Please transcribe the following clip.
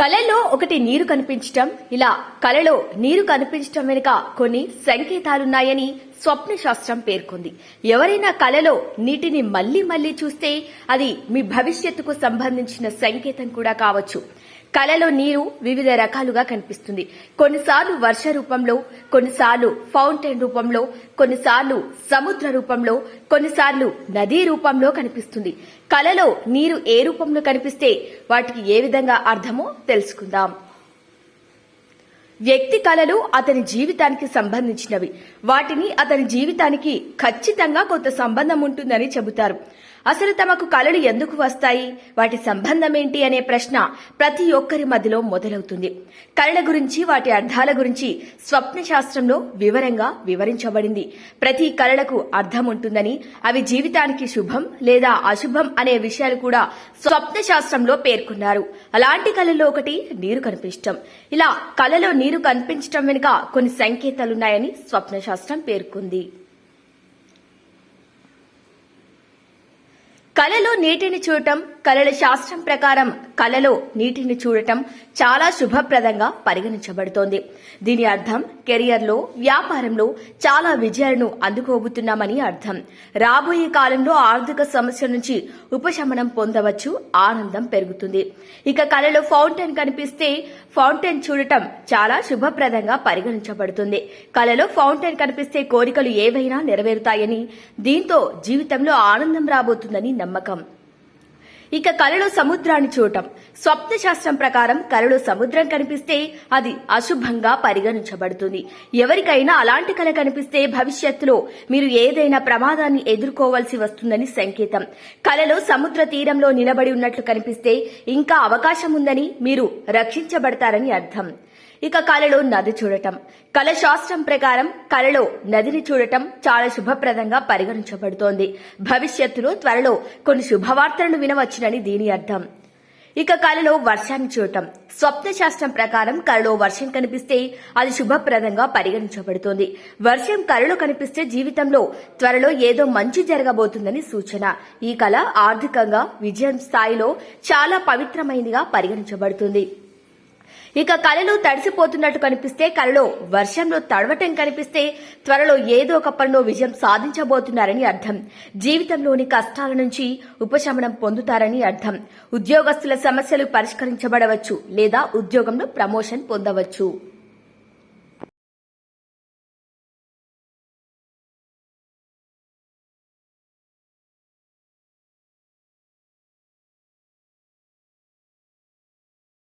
కళలో ఒకటి నీరు కనిపించటం ఇలా కళలో నీరు కనిపించటం వెనుక కొన్ని సంకేతాలున్నాయని స్వప్న శాస్త్రం పేర్కొంది. ఎవరైనా కలలో నీటిని మళ్ళీ మళ్ళీ చూస్తే అది మీ భవిష్యత్తుకు సంబంధించిన సంకేతం కూడా కావచ్చు. కలలో నీరు వివిధ రకాలుగా కనిపిస్తుంది. కొన్నిసార్లు వర్ష రూపంలో కొన్నిసార్లు ఫౌంటైన్ రూపంలో కొన్నిసార్లు సముద్ర రూపంలో కొన్నిసార్లు నదీ రూపంలో కనిపిస్తుంది. కలలో నీరు ఏ రూపంలో కనిపిస్తే వాటికి ఏ విధంగా అర్థమో తెలుసుకుందాం. వ్యక్తి కళలు అతని జీవితానికి సంబంధించినవి. వాటిని అతని జీవితానికి ఖచ్చితంగా కొంత సంబంధం ఉంటుందని చెబుతారు. అసలు తమకు కళలు ఎందుకు వస్తాయి? వాటి సంబంధం ఏంటి అనే ప్రశ్న ప్రతి ఒక్కరి మధ్యలో మొదలవుతుంది. కళల గురించి వాటి అర్థాల గురించి స్వప్న శాస్త్రంలో వివరంగా వివరించబడింది. ప్రతి కళలకు అర్థం ఉంటుందని అవి జీవితానికి శుభం లేదా అశుభం అనే విషయాలు కూడా స్వప్న శాస్త్రంలో పేర్కొన్నారు. అలాంటి కళల్లో ఒకటి నీరు కనిపించటం. ఇలా కళలో నీరు కనిపించటం వెనుక కొన్ని సంకేతాలున్నాయని స్వప్న శాస్త్రం పేర్కొంది. కళలో నీటిని చూడటం కళల శాస్త్రం ప్రకారం కళలో నీటిని చూడటం చాలా శుభప్రదంగా పరిగణించబడుతోంది. దీని అర్థం కెరియర్లో వ్యాపారంలో చాలా విజయాలను అందుకోబోతున్నామని అర్థం. రాబోయే కాలంలో ఆర్థిక సమస్య నుంచి ఉపశమనం పొందవచ్చు ఆనందం పెరుగుతుంది. ఇక కళలో ఫౌంటైన్ కనిపిస్తే ఫౌంటైన్ చూడటం చాలా శుభప్రదంగా పరిగణించబడుతుంది. కళలో ఫౌంటైన్ కనిపిస్తే కోరికలు ఏవైనా నెరవేరుతాయని దీంతో జీవితంలో ఆనందం రాబోతుందని నమ్మకం. ఇక కళలో సముద్రాన్ని చూడటం. స్వప్న శాస్త్రం ప్రకారం కళలో సముద్రం కనిపిస్తే అది అశుభంగా పరిగణించబడుతుంది. ఎవరికైనా అలాంటి కళ కనిపిస్తే భవిష్యత్తులో మీరు ఏదైనా ప్రమాదాన్ని ఎదుర్కోవాల్సి వస్తుందని సంకేతం. కళలో సముద్ర తీరంలో నిలబడి ఉన్నట్లు కనిపిస్తే ఇంకా అవకాశం ఉందని మీరు రక్షించబడతారని అర్థం. ఇక కళలో నది చూడటం. కళ శాస్త్రం ప్రకారం కళలో నదిని చూడటం చాలా శుభప్రదంగా పరిగణించబడుతోంది. భవిష్యత్తులో త్వరలో కొన్ని శుభవార్తలను వినవచ్చునని దీని అర్థం. ఇక కళలో వర్షాన్ని చూడటం. స్వప్న శాస్త్రం ప్రకారం కళలో వర్షం కనిపిస్తే అది శుభప్రదంగా పరిగణించబడుతుంది. వర్షం కళలో కనిపిస్తే జీవితంలో త్వరలో ఏదో మంచి జరగబోతుందని సూచన. ఈ కళ ఆర్థికంగా విజయం స్థాయిలో చాలా పవిత్రమైనదిగా పరిగణించబడుతుంది. ఇక కళలు తడిసిపోతున్నట్టు కనిపిస్తే కళలో వర్షంలో తడవటం కనిపిస్తే త్వరలో ఏదో ఒక పనిలో విజయం సాధించబోతున్నారని అర్థం. జీవితంలోని కష్టాల నుంచి ఉపశమనం పొందుతారని అర్థం. ఉద్యోగస్తుల సమస్యలు పరిష్కరించబడవచ్చు లేదా ఉద్యోగంలో ప్రమోషన్ పొందవచ్చు.